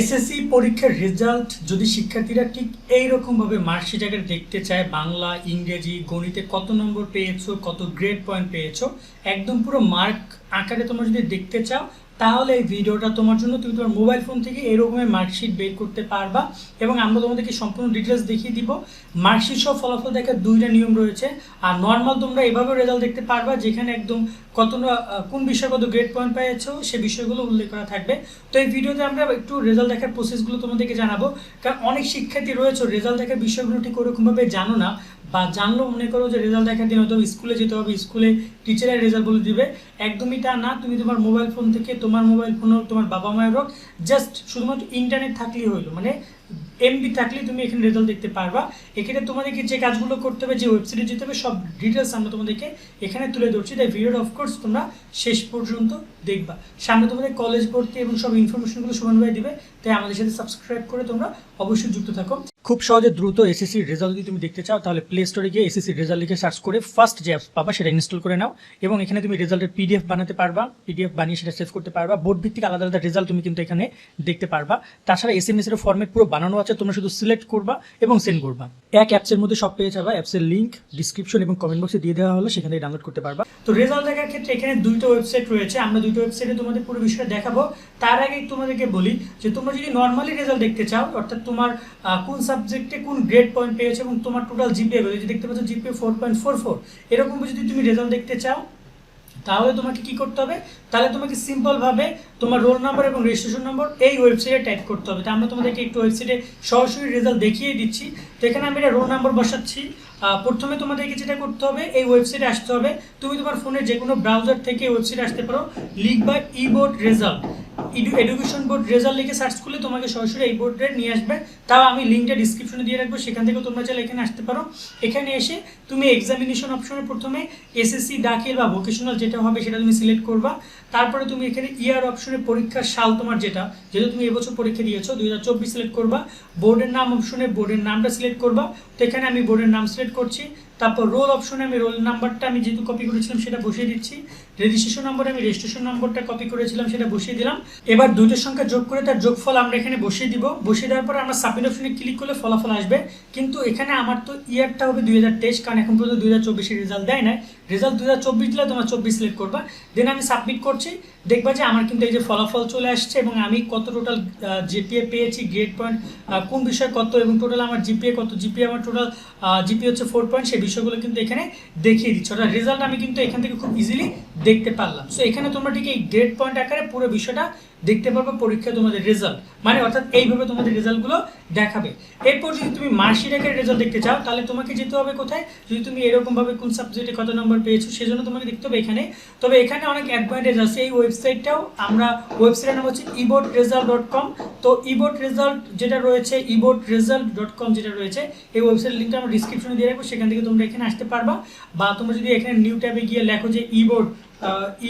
SSC পরীক্ষার result যদি শিক্ষার্থীরা ঠিক এইরকমভাবে মার্কশিট আকারে দেখতে চায়, বাংলা, ইংরেজি, গণিতে কত নম্বর পেয়েছ, কত গ্রেড পয়েন্ট পেয়েছ, একদম পুরো মার্ক আকারে তোমরা যদি দেখতে চাও, তাহলে এই ভিডিওটা তোমার জন্য তুমি তোমার মোবাইল ফোন থেকে এরকমের মার্কশিট বের করতে পারবা এবং আমরা তোমাদেরকে সম্পূর্ণ ডিটেলস দেখিয়ে দিব। মার্কশিট সহ ফলাফল দেখার দুইটা নিয়ম রয়েছে। আর নর্মাল তোমরা এভাবে রেজাল্ট দেখতে পারবা, যেখানে একদম কত কোন বিষয়ে কত গ্রেড পয়েন্ট পেয়েছ সে বিষয়গুলো উল্লেখ করা থাকবে। তো এই ভিডিওতে আমরা একটু রেজাল্ট দেখার প্রসেসগুলো তোমাদেরকে জানাব। কারণ অনেক শিক্ষার্থী রয়েছে রেজাল্ট দেখার বিষয়গুলো ঠিক ওরকমভাবে জানো না। বা জানলেও মনে করো যে রেজাল্ট দেখার দিন হয়তো স্কুলে যেতে হবে, স্কুলে টিচারের রেজাল্ট বলে দিবে। একদমই তা না, তুমি তোমার মোবাইল ফোন থেকে তোমার মোবাইল ফোন হোক, তোমার বাবা মায়ের হোক জাস্ট শুধুমাত্র ইন্টারনেট থাকলেই হইল। মানে এমবি থাকলেই তুমি এখানে রেজাল্ট দেখতে পারবা। এখানে তোমাদেরকে যে কাজগুলো করতে হবে, যে ওয়েবসাইটে যেতে হবে, সব ডিটেলস আমরা তোমাদেরকে এখানে তুলে ধরছি। তাই ভিডিওটা অফকোর্স তোমরা শেষ পর্যন্ত দেখবা। সামনে তোমাদের কলেজ ভর্তি এবং সব ইনফরমেশনগুলো সমানভাবে দিবে। তাই আমাদের সাথে সাবস্ক্রাইব করে তোমরা অবশ্যই যুক্ত থাকো। খুব সহজে দ্রুত এসএসসি রেজাল্ট যদি তুমি দেখতে চাও, তাহলে প্লে স্টোরে গিয়ে এসএসসি রেজাল্ট লিখে সার্চ করে ফার্স্ট যে অ্যাপস পাবা সেটা ইনস্টল করে নাও। এবং এখানে তুমি রেজাল্টের পিডিএফ বানাতে পারবা পিডিএফ বানিয়ে সেটা সেভ করতে পারবা। বোর্ড ভিত্তিক আলাদা আলাদা রেজাল্ট তুমি কিন্তু এখানে দেখতে পারবা। তাছাড়া এস এম এস এর ফর্মেট পুরো বানানো আছে, তোমরা শুধু সিলেক্ট করবা এবং সেন্ড করবা। এক অ্যাপসের মধ্যে সব পেয়ে যাবা। অ্যাপসের লিঙ্ক ডিসক্রিপশন এবং কমেন্ট বক্সে দিয়ে দেওয়া হলো সেখানে ডাউনলোড করতে পারবা। তো রেজাল্ট দেখার ক্ষেত্রে এখানে দুইটা ওয়েবসাইট রয়েছে। আমরা দুইটা ওয়েবসাইটে তোমাদের পুরো বিষয়টা দেখাবো। তার আগে তোমাদেরকে বলি যে, তোমরা যদি নর্মালি রেজাল্ট দেখতে চাও, অর্থাৎ তোমার কোন সাবজেক্টে কোন গ্রেড পয়েন্ট পেয়েছে এবং তোমার টোটাল জিপিএ কত যদি দেখতে পাচ্ছ GPA four point four four এরকম যদি তুমি রেজাল্ট দেখতে চাও, তাহলে তোমাকে কি করতে হবে? তাহলে তোমাকে সিম্পলভাবে তোমার রোল নাম্বার এবং রেজিস্ট্রেশন নম্বর এই ওয়েবসাইটে টাইপ করতে হবে। তো আমরা তোমাদেরকে একটু ওয়েবসাইটে সরাসরি রেজাল্ট দেখিয়ে দিচ্ছি। তো এখানে আমি এটা রোল নাম্বার বসাচ্ছি। প্রথমে তোমাদেরকে যেটা করতে হবে, এই ওয়েবসাইটে আসতে হবে। তুমি তোমার ফোনের যে কোনো ব্রাউজার থেকে ওয়েবসাইটে আসতে পারো। লিখবা ই board result education board result লিখে সার্চ করলে তোমাকে সরাসরি এই বোর্ডে নিয়ে আসবে। তাও আমি লিঙ্কটা ডিসক্রিপশনে দিয়ে রাখব, সেখান থেকে তোমরা চাইলে এখানে আসতে পারো। এখানে এসে তুমি এক্সামিনেশন অপশনে প্রথমে এসএসসি দাখিল বা ভোকেশনাল যেটা হবে সেটা তুমি সিলেক্ট করবা। তারপরে তুমি এখানে ইয়ার অপশনে পরীক্ষার সাল তোমার যেটা যেহেতু তুমি এবছর পরীক্ষা দিয়েছ, দুই হাজার চব্বিশ সিলেক্ট করবা। বোর্ডের নাম অপশনে বোর্ডের নামটা সিলেক্ট করবা। তো এখানে আমি বোর্ডের নাম সিলেক্ট করছি। তারপর রোল অপশনে আমি রোল নাম্বারটা আমি যেহেতু কপি করেছিলাম, সেটা বসিয়ে দিচ্ছি। রেজিস্ট্রেশন নম্বরে আমি রেজিস্ট্রেশন নম্বরটা কপি করেছিলাম, সেটা বসিয়ে দিলাম। এবার দুইটার সংখ্যা যোগ করে তার যোগফল আমরা এখানে বসিয়ে দিব। বসিয়ে দেওয়ার পর আমরা সাবমিট অপশনে ক্লিক করলে ফলাফল আসবে। কিন্তু এখানে আমার তো ইয়ারটা হবে দুই কারণ এখন পর্যন্ত দুই রেজাল্ট দেয় না রেজাল্ট দু হাজার চব্বিশ দিলে তোমার চব্বিশ সিলেক্ট করবা। দেন আমি সাবমিট করছি। দেখবা যে আমার কিন্তু এই যে ফলাফল চলে আসছে এবং আমি কত টোটাল জিপিএ পেয়েছি গ্রেড পয়েন্ট কোন বিষয়ে কত এবং টোটাল আমার জিপিএ কত? জিপিএ আমার টোটাল জিপিএ হচ্ছে ফোর পয়েন্ট সেই বিষয়গুলো কিন্তু এখানে দেখিয়ে দিচ্ছে। ওটা রেজাল্ট আমি কিন্তু এখান থেকে খুব ইজিলি দেখতে পারলাম। সো এখানে তোমরা ঠিক এই গ্রেড পয়েন্ট আকারে পুরো বিষয়টা দেখতে পারবে পরীক্ষায় তোমাদের রেজাল্ট মানে অর্থাৎ এইভাবে তোমাদের রেজাল্টগুলো দেখাবে। এরপর যদি তুমি মার্কশিট আকারে রেজাল্ট দেখতে চাও, তাহলে তোমাকে যেতে হবে কোথায়? যদি তুমি এরকমভাবে কোন সাবজেক্টে কত নম্বর পেয়েছ, সেজন্য তোমাকে দেখতে হবে এখানে। তবে এখানে অনেক অ্যাডভান্টেজ আছে। এই ওয়েবসাইটটাও আমরা ওয়েবসাইটের নাম হচ্ছে ইবোর্ড রেজাল্ট ডট কম তো ইবোর্ড রেজাল্ট যেটা রয়েছে ইবোর্ড রেজাল্ট ডট কম যেটা রয়েছে, এই ওয়েবসাইট লিঙ্কটা আমরা ডিসক্রিপশনে দিয়ে রাখব। সেখান থেকে তোমরা এখানে আসতে পারবা। বা তোমরা যদি এখানে নিউ ট্যাবে গিয়ে লেখো যে ইবোর্ড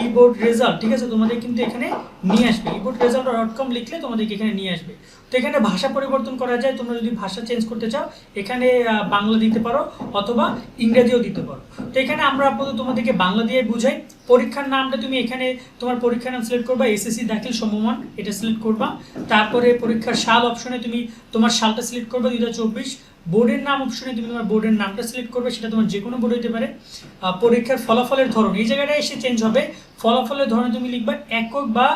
ইবোর্ড রেজাল্ট ঠিক আছে? তোমাদের কিন্তু এখানে নিয়ে আসবে। ইবোর্ড রেজাল্ট ডট কম লিখলে তোমাদেরকে এখানে নিয়ে আসবে। তো এখানে ভাষা পরিবর্তন করা যায়, তোমরা যদি ভাষা চেঞ্জ করতে চাও, এখানে বাংলা দিতে পারো অথবা ইংরেজিও দিতে পারো। তো এখানে আমরা আপাতত তোমাদেরকে বাংলা দিয়ে বুঝাই। পরীক্ষার নামটা তুমি এখানে তোমার পরীক্ষার নাম সিলেক্ট করবা এসএসসি দাখিল সমমান, এটা সিলেক্ট করবা। তারপরে পরীক্ষার সাল অপশনে তুমি তোমার সালটা সিলেক্ট করবে চব্বিশ। বোর্ডের নাম অপশনে তুমি তোমার বোর্ডের নামটা সিলেক্ট করবে, সেটা তোমার যে কোনো বোর্ড হতে পারে। পরীক্ষার ফলাফলের ধরন, এই জায়গাটায় এসে চেঞ্জ হবে। ফলাফলের ধরনে তুমি লিখবা একক বা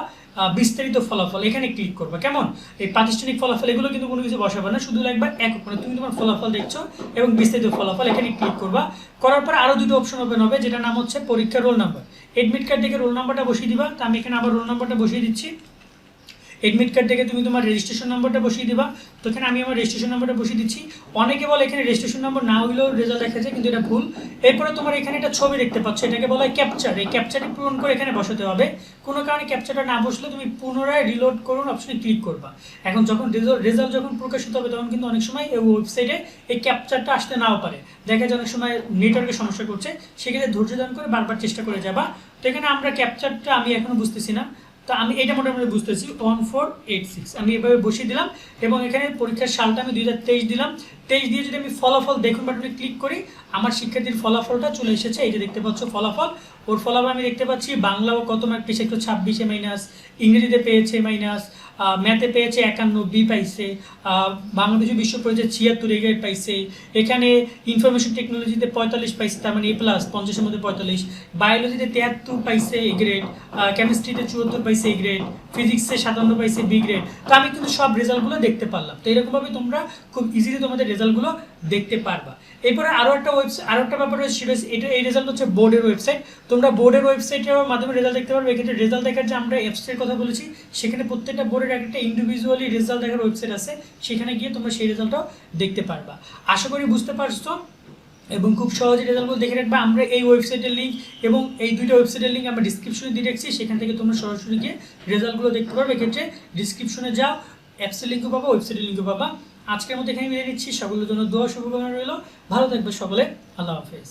বিস্তারিত ফলাফল, এখানে ক্লিক করবা, কেমন? এই প্রাতিষ্ঠানিক ফলাফল, এগুলো কিন্তু কোনো কিছু বসাবে না, শুধু লাগবে একক মানে তুমি তোমার ফলাফল দেখছ এবং বিস্তারিত ফলাফল, এখানে ক্লিক করবা। করার পর আরও দুটো অপশন ওপেন হবে যেটা নাম হচ্ছে পরীক্ষার রোল নাম্বার এডমিট কার্ড থেকে রোল নাম্বারটা বসিয়ে দিবা, তো আমি এখানে আবার রোল নাম্বারটা বসিয়ে দিচ্ছি। এডমিট কার্ড থেকে তুমি তোমার রেজিস্ট্রেশন নম্বরটা বসিয়ে দিবা। তো এখানে আমি আমার রেজিস্ট্রেশন নম্বরটা বসিয়ে দিচ্ছি। অনেকে বলে এখানে রেজিস্ট্রেশন নম্বর না হইলেও রেজাল্ট দেখা যায় কিন্তু এটা ভুল। এরপরে তোমার এখানে একটা ছবি দেখতে পাচ্ছ, এটাকে বলা হয় ক্যাপচার এই ক্যাপচারটি পূরণ করে এখানে বসাতে হবে। কোনো কারণে ক্যাপচারটা না বসলে তুমি পুনরায় রিলোড করুন অপশনে ক্লিক করবা। এখন যখন রেজাল্ট যখন প্রকাশিত হবে, তখন কিন্তু অনেক সময় এই ওয়েবসাইটে এই ক্যাপচারটা আসতে নাও পারে। দেখা যায় অনেক সময় নেটওয়ার্কের সমস্যা করছে, সেক্ষেত্রে ধৈর্য ধারণ করে বারবার চেষ্টা করে যাবা। তো এখানে আমরা ক্যাপচারটা আমি এখনও বুঝতেছি না। তো আমি এটা মোটামুটি বুঝতেছি ওয়ান ফোর এইট সিক্স আমি এভাবে বসিয়ে দিলাম এবং এখানে পরীক্ষার সালটা আমি দুই হাজার তেইশ দিলাম। তেইশ দিয়ে যদি আমি ফলাফল দেখুন বাটনে ক্লিক করি, আমার শিক্ষার্থীর ফলাফলটা চলে এসেছে। এই যে দেখতে পাচ্ছ ফলাফল, ওর ফলাফল আমি দেখতে পাচ্ছি বাংলা ও কত মার্ক পেয়েছে একটু ছাব্বিশে মাইনাস ইংরেজিতে পেয়েছে মাইনাস ম্যাথে পেয়েছে একান্ন, বি পাইছে বাংলাদেশ বিশ্ব পড়েছে ছিয়াত্তর, এ গ্রেড পাইছে। এখানে ইনফরমেশন টেকনোলজিতে পঁয়তাল্লিশ পাইছে, তার মানে এ প্লাস পঞ্চাশের মধ্যে পঁয়তাল্লিশ। বায়োলজিতে তিয়াত্তর পাইছে, এ গ্রেড কেমিস্ট্রিতে চুয়াত্তর পাইছে, এ গ্রেড ফিজিক্সে সাতান্ন পাইছে, বি গ্রেড তো আমি কিন্তু সব রেজাল্টগুলো দেখতে পারলাম। তো এরকমভাবে তোমরা খুব ইজিলি তোমাদের রেজাল্টগুলো দেখতে পারবা। এরপরে আরও একটা ওয়েবসাইট আরও একটা ব্যাপার রয়েছে, সেটা এটা, এই রেজাল্ট হচ্ছে বোর্ডের ওয়েবসাইট তোমরা বোর্ডের ওয়েবসাইটের মাধ্যমে রেজাল্ট দেখতে পারবে। এক্ষেত্রে রেজাল্ট দেখার যে আমরা অ্যাপসের কথা বলেছি, সেখানে প্রত্যেকটা বোর্ডের একটা ইন্ডিভিজুয়ালি রেজাল্ট দেখার ওয়েবসাইট আছে, সেখানে গিয়ে তোমরা সেই রেজাল্টটাও দেখতে পারবা। আশা করি বুঝতে পারছ এবং খুব সহজে রেজাল্টগুলো দেখে রাখবে। আমরা এই ওয়েবসাইটের লিঙ্ক এবং এই দুইটা ওয়েবসাইটের লিঙ্ক আমরা ডিসক্রিপশনে দিয়ে রাখছি। সেখান থেকে তোমরা সরাসরি গিয়ে রেজাল্টগুলো দেখতে পারবে। এক্ষেত্রে ডিসক্রিপশনে যাও অ্যাপসের লিঙ্কও পাবা ওয়েবসাইটের লিঙ্কও পাবা। আজকের মতো এখানে বিদায় নিচ্ছি। সকলের জন্য দোয়া, শুভকামনা রইল। ভালো থাকবে সকলে। আল্লাহ হাফেজ।